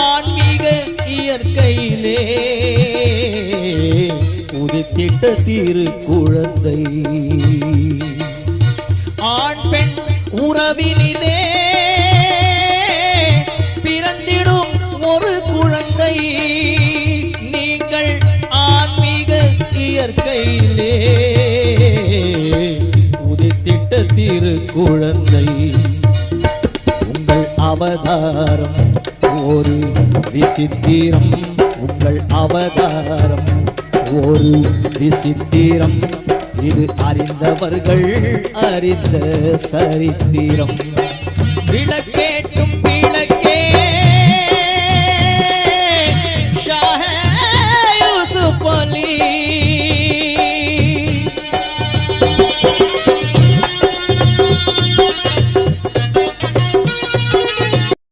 ஆன்மீக இயற்கையிலே உதித்திட்ட திரு குழந்தை ஆண் பெண் உறவினிலே பிறந்திடும் ஒரு குழந்தை. நீங்கள் ஆன்மீக இயற்கையிலே உதித்திட்ட திரு குழந்தை உங்கள் அவதாரம் ஒரு விசித்திரம் உங்கள் அவதாரம். ஒரு விசித்திரம் இது அறிந்தவர்கள் அறிந்த சரித்திரம்.